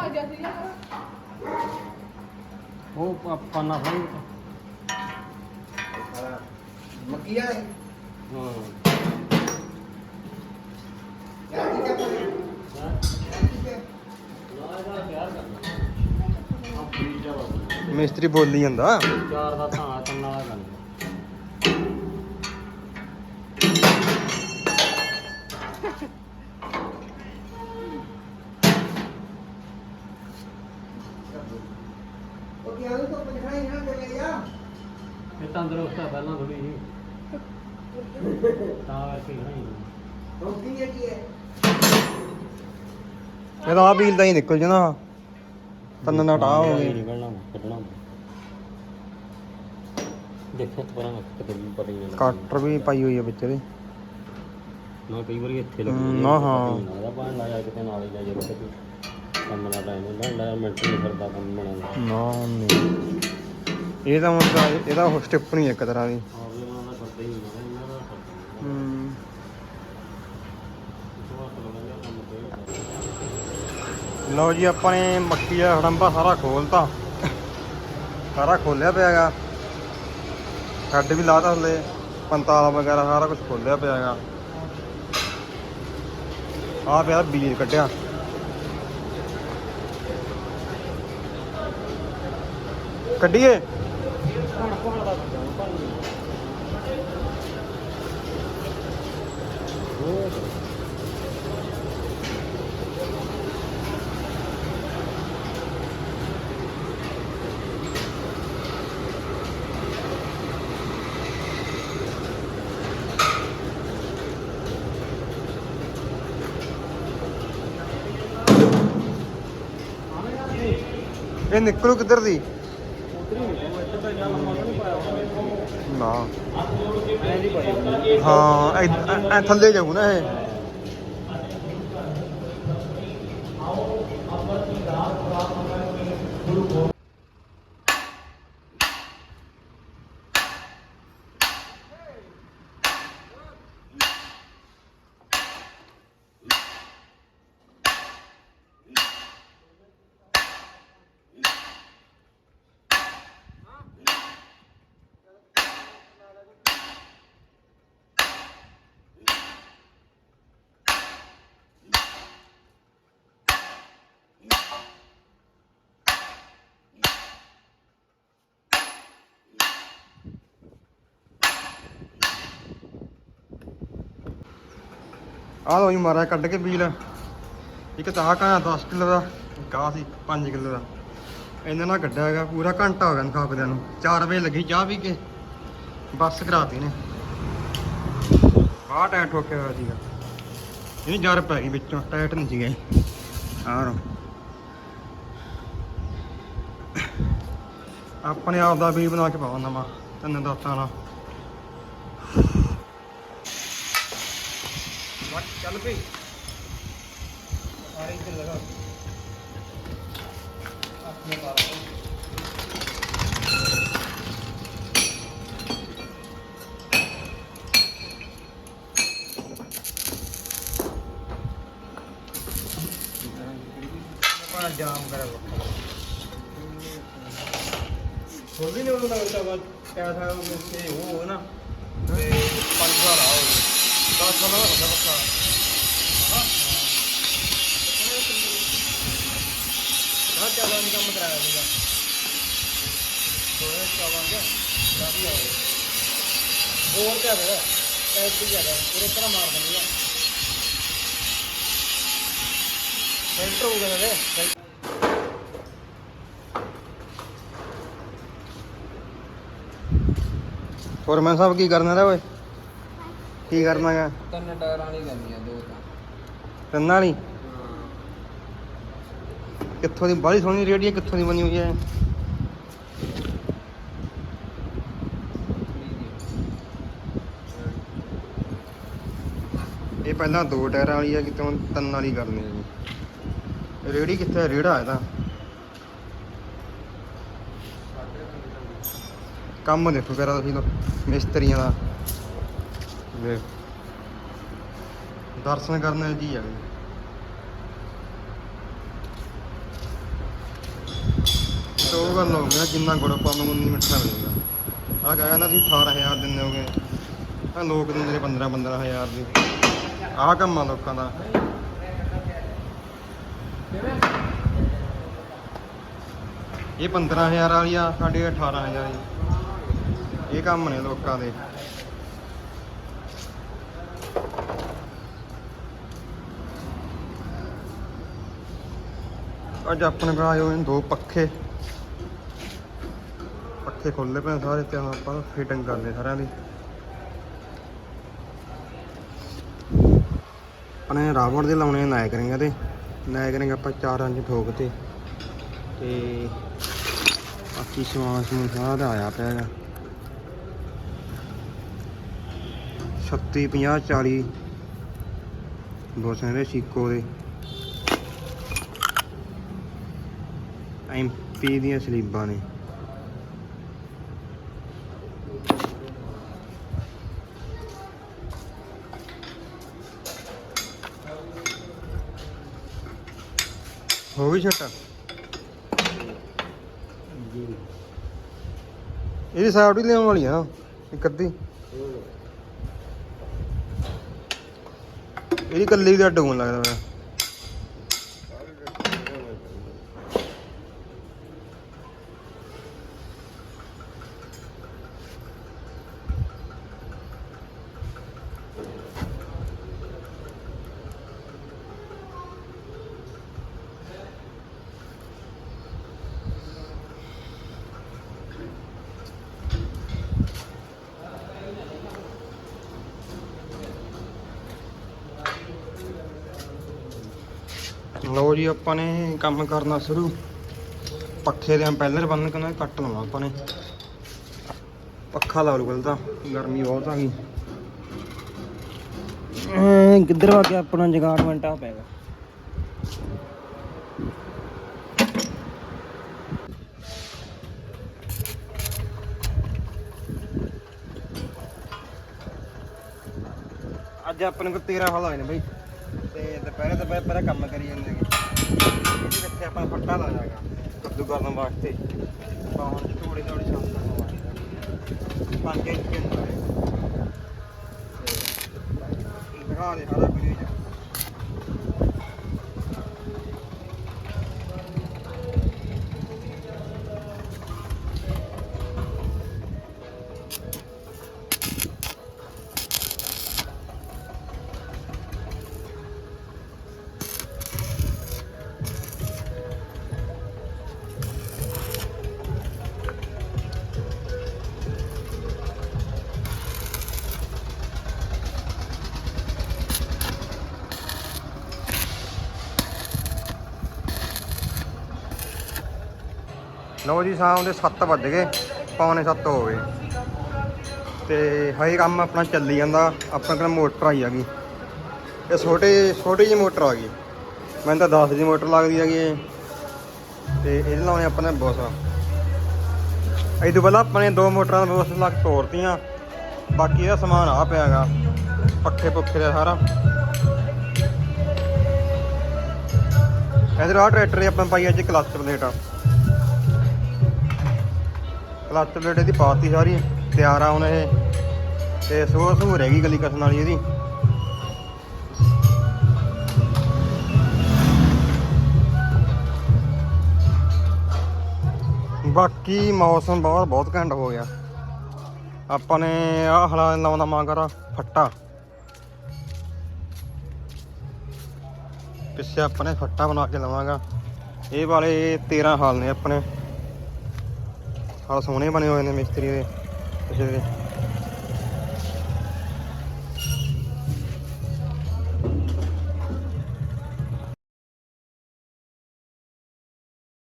ਸੀਗਾ ਉਹ ਪ- ਪਾਨਾ ਫੜੀ ਮੱਕੀ ਆ ਹਾਂ। ਯਾਰ ਕੀ ਚੱਕਰ ਹੈ? ਮਿਸਤਰੀ ਬੋਲੀ ਜਾਂਦਾ। ਚਾਰ ਦਾ ਥਾਂ ਵਾਲਾ ਗੱਲ ਉਹ ਕੀ ਆਲੂ ਤੋਂ ਪਛਾਈ ਨਾ ਦੇ ਲੈ ਜਾ ਇਹ ਤੰਦਰੁਸਤ ਆ ਪਹਿਲਾਂ ਥੋੜੀ ਜੀ ਤਾਂ ਕਰਕੇ ਨਹੀਂ ਰੋਟੀ ਹੈ ਕੀ ਹੈ? ਇਹਦਾ ਆ ਬੀਲ ਦਾ ਹੀ ਨਿਕਲ ਜਾਣਾ। ਤੰਨ ਨਾ ਟਾ ਹੋ ਗਈ ਨਿਕਲਣਾ ਕੱਢਣਾ। ਦੇਖੋ ਪਰਾਂ ਕਿਤੇ ਵੀ ਪਤਾ ਹੀ ਨਹੀਂ ਕਟਰ ਵੀ ਪਾਈ ਹੋਈ ਆ ਵਿੱਚ ਇਹਦੇ। ਨਾ ਕਈ ਵਾਰੀ ਇੱਥੇ ਲੱਗਦੀ ਨਾ, ਹਾਂ। ਉਹਦਾ ਪਾਣ ਲਾਇਆ ਕਿਤੇ ਨਾਲ ਹੀ ਜੇ ਰੁਕ ਕੰਮ ਦਾ ਟਾਈਮ ਹੁੰਦਾ ਮਿੰਟ ਨਹੀਂ ਕਰਦਾ ਕੰਮ ਬਣਾਉਣਾ ਨਾ ਨਹੀਂ। ਇਹ ਤਾਂ ਮਤਲਬ ਇਹਦਾ ਉਹ ਸਟੈਪ ਨਹੀਂ ਇੱਕ ਤਰ੍ਹਾਂ ਦੀ। ਹੂੰ ਲਓ ਜੀ ਆਪਾਂ ਨੇ ਮੱਕੀ ਦਾ ਹੜੰਬਾ ਸਾਰਾ ਖੋਲਤਾ। ਸਾਰਾ ਖੋਲਿਆ ਪਿਆਗਾ। ਛੱਡ ਵੀ ਲਾਤਾ ਹਲੇ ਪੰਤਾਲਾ ਵਗੈਰਾ ਸਾਰਾ ਕੁਝ ਖੋਲਿਆ ਪਿਆਗਾ। ਆ ਪਿਆ ਬੀਜ ਕੱਢਿਆ। ਕੱਢੀਏ? ਇਹ ਨਿਕਲੂ ਕਿੱਧਰ ਦੀ ਨਾ। ਹਾਂ ਐ- ਥੱਲੇ ਜਾਊ ਨਾ ਇਹ। ਆਹ ਲੋ ਜੀ, ਮਾਰਿਆ ਕੱਢ ਕੇ ਬੀਲ ਇੱਕ ਤਾਂ ਆਹ 10 ਕਿਲੋ ਦਾ ਇੱਕ ਆਹ ਸੀ 5 ਕਿਲੋ ਦਾ। ਇਹਨਾਂ ਨਾਲ ਕੱਢਿਆ ਹੈਗਾ ਪੂਰਾ ਘੰਟਾ ਹੋ ਗਿਆ ਖਾਪਦਿਆਂ ਨੂੰ। 4 ਵਜੇ ਲੱਗੀ ਚਾਹ ਪੀ ਕੇ। ਬੱਸ ਕਰਾਤੀ ਨੇ ਆਹ ਟਾਇਰ ਠੋਕਿਆ ਹੋਇਆ ਸੀਗਾ। ਇਹਨੀ ਜਰ ਪੈ ਗਈ ਵਿੱਚੋਂ ਟਾਇਟ ਨਹੀਂ ਸੀਗਾ ਇਹ। ਆਹ ਆਪਣੇ ਆਪ ਦਾ ਵੀ ਬਣਾ ਕੇ ਪਾਵਾਂ ਨਵਾਂ, ਤੈਨੂੰ ਦੱਸਾਂ ਨਾਲ। ਚੱਲ ਪਈ। ਸਾਰੇ ਇੱਥੇ ਲਗਾ। ਆਪਣੇ ਬਾਰੇ ਆਪਣਾ ਜਾਮ ਕਰਾ ਬੱਕਾ ਹੋਰ ਨਹੀਂ ਉਹਨਾਂ ਦਾ ਉਲਟਾ ਬਾਤ ਕਿਆ ਉਹ ਤੇ ਉਹ ਨਾ। ਤੇ ਪੰਜ ਸਾਲ 10 ਸਾਲ ਦਾ ਵੱਡਾ ਬੱਕਾ ਨਹੀਂ ਕੰਮ ਕਰਾਇਆ ਸੀਗਾ ਚਾਲਾਂ ਕੇ ਕਾਫੀ ਆ ਗਏ। ਹੋਰ ਕਿਆ ਹੈ ਟੈਕ ਵੀ ਜ਼ਿਆਦਾ ਪੂਰੇ ਤਰ੍ਹਾਂ ਮਾਰ ਦਿੰਦੀ ਆ। ਸੈਂਟਰ ਹੋ ਗਿਆ ਨੇ ਹੋਰ ਮੈਂ ਸਾਹਿਬ ਕੀ ਕਰਨਾ ਰੇ ਓਏ? ਕੀ ਕਰਨਾ ਹੈ ਤਿੰਨ ਟਾਇਰਾਂ ਵਾਲੀ ਲੈਣੀ ਆ ਦੋ ਤਾਂ। ਤਿੰਨਾਂ ਵਾਲੀ? ਕਿੱਥੋਂ ਦੀ, ਬਾਹਲੀ ਸੋਹਣੀ ਰੇੜੀ ਹੈ, ਕਿੱਥੋਂ ਦੀ ਬਣੀ ਹੋਈ ਹੈ। ਇਹ ਪਹਿਲਾਂ ਦੋ ਟਾਇਰਾਂ ਵਾਲੀ ਹੈ ਕਿਤੋਂ ਤਿੰਨ ਵਾਲੀ ਕਰਨੀ ਹੈ ਜੀ। ਰੇੜੀ ਕਿੱਥੇ ਹੈ ਰੇੜਾ ਇਹਦਾ। ਕੰਮ ਦੇਖੋ ਕਰਾ ਤੁਸੀਂ ਲੋ ਮਿਸਤਰੀਆਂ ਦਾ। ਵੇਖ ਦਰਸ਼ਨ ਕਰਨ ਜੀ ਆ ਤੇ ਉਹ ਗੱਲ ਹੋ ਗਿਆ ਜਿੰਨਾ ਗੁੜ ਪਾਵਾਂਗੇ ਉਨੀ ਮਿੱਠਾ ਮਿਲੇਗਾ ਆਹ ਕਹਿੰਦਾ ਸੀ 18000 ਦਿੰਦੇ ਹੋਗੇ। ਆ ਲੋਕ ਦਿੰਦੇ ਨੇ 15 15000 ਦੀ। ਆਹ ਕੰਮ ਆ ਲੋਕਾਂ ਦਾ। ਇਹ 15000 ਵਾਲੀ ਆ, ਸਾਡੇ 18000 ਦੀ। ਇਹ ਕੰਮ ਨੇ ਲੋਕਾਂ ਦੇ। ਅੱਜ ਆਪਣੇ ਕੋਲ ਆਏ ਹੋਏ ਦੋ ਪੱਖੇ। ਪੱਖੇ ਖੋਲ੍ਹੇ ਪਏ ਸਾਰੇ ਤੇ ਆਪਾਂ ਫਿਟਿੰਗ ਕਰਦੇ ਸਾਰਿਆਂ ਦੀ। ਆਪਣੇ ਰਾਵਣ ਦੇ ਲਾਉਣੇ ਨਾਇਕ ਰਿੰਗ ਤੇ ਨਾਇਕ ਰਿੰਗ ਆਪਾਂ ਚਾਰ ਇੰਚ ਠੋਕ ਤੇ ਤੇ ਬਾਕੀ ਸਮਾਨ ਸਮੂਨ ਸਾਰਾ ਆਇਆ ਪਿਆ ਹੈਗਾ। 36 50 40 ਦੋ ਸਾਰੇ ਸਿੱਕੋ ਦੇ। ਐਮਪੀ ਦੀਆਂ ਸਲੀਬਾਂ ਨੇ। ਹੋ ਗਈ ਛੱਟਾ? ਇਹਦੀ ਸਾਈਡ ਹੀ ਲਿਆਉਣ ਵਾਲੀ ਆ ਨਾ, ਇੱਕ ਅੱਧੀ। ਇਹਦੀ ਕੱਲੀ ਦਾ ਡੂਣ ਲੱਗਦਾ ਮੇਰਾ। ਲਓ ਜੀ ਆਪਾਂ ਨੇ ਕੰਮ ਕਰਨਾ ਸ਼ੁਰੂ। ਪੱਖੇ ਦੇ ਪਹਿਲਰ ਬੰਨ ਕੇ ਨਾ ਕੱਟ ਲਵਾਂ ਆਪਾਂ ਨੇ। ਪੱਖਾ ਲਾ ਲੂ ਪਹਿਲਾਂ ਤਾਂ ਗਰਮੀ ਬਹੁਤ ਆ ਗਈ। ਕਿੱਧਰ ਆ ਗਿਆ ਆਪਣਾ ਜਗਾਰਡਮੈਂਟ ਆ ਪੈਗਾ ਅੱਜ ਆਪਣੇ ਕੋਲ 13 ਹਲ ਆਏ ਨੇ ਬਈ। ਤੇ ਦੁਪਹਿਰੇ ਦੁਪਹਿਰ ਪਹਿਲਾਂ ਕੰਮ ਕਰੀ ਜਾਂਦੇ ਹੈਗੇ। ਇਹਦੇ ਵਿੱਚ ਆਪਾਂ ਫੱਟਾ ਲਾ ਜਾਗਾ ਕੱਦੂ ਕਰਨ ਵਾਸਤੇ। ਬਾਹਰ ਥੋੜੀ ਥੋੜੀ ਸਾਫ਼ ਕਰਨ ਪੰਜ ਇੰਚ ਦੇ ਅੰਦਰ ਹੈ ਤੇ ਦੇ ਸਾਰਾ ਲਓ ਜੀ ਸ਼ਾਮ ਦੇ 7 ਵੱਜ ਗਏ, ਪੌਣੇ 7 ਹੋ ਗਏ। ਤੇ ਹਾਈ ਕੰਮ ਆਪਣਾ ਚੱਲੀ ਜਾਂਦਾ ਆਪਣੇ ਕੋਲ ਮੋਟਰ ਆਈ ਆ ਗਈ ਇਹ ਛੋਟੇ, ਛੋਟੀ ਜਿਹੀ ਮੋਟਰ ਆ ਗਈ। ਮੈਨੂੰ ਤਾਂ 10 ਦੀ ਮੋਟਰ ਲੱਗਦੀ ਹੈਗੀ ਇਹ। ਤੇ ਇਹਦੇ ਲਾਉਣੇ ਨੇ ਬੋਸ ਇਹ ਤੋਂ ਪਹਿਲਾਂ ਆਪਾਂ ਨੇ ਦੋ ਮੋਟਰਾਂ ਦਾ ਬੋਸ ਲੱਗ ਤੋੜਤੀਆਂ। ਬਾਕੀ ਇਹਦਾ ਸਮਾਨ ਆ ਪਿਆ ਹੈਗਾ, ਪੱਖੇ ਪੁੱਖੇ ਦਾ ਸਾਰਾ। ਇਧਰ ਆ ਟਰੈਕਟਰ ਦੀ ਆਪਾਂ ਪਾਈ ਅੱਜ ਕਲਚ ਪਲੇਟ ਆ। ਕਲਚ ਪਲੇਟ ਇਹਦੀ ਪਾਤੀ ਸਾਰੀ, ਤਿਆਰ ਆ ਹੁਣ ਇਹ। ਤੇ ਸੋ ਸੂ ਰਹਿ ਗਈ ਗਲੀ ਕਸਣ ਵਾਲੀ ਇਹਦੀ। ਬਾਕੀ ਮੌਸਮ ਬਹੁਤ ਬਹੁਤ ਘੈਂਟ ਹੋ ਗਿਆ। ਆਪਾਂ ਨੇ ਆਹ ਹਲਾ ਲਾਉਂਦਾ ਮਾਂਗਰ ਫੱਟਾ। ਪਿੱਛੇ ਆਪਾਂ ਨੇ ਫੱਟਾ ਬਣਾ ਕੇ ਲਵਾਂਗਾ। ਇਹ ਵਾਲੇ 13 ਹਾਲ ਨੇ ਆਪਣੇ। ਹਾਲ ਸੋਹਣੇ ਬਣੇ ਹੋਏ ਨੇ ਮਿਸਤਰੀ ਦੇ। ਪਿੱਛੇ ਦੇ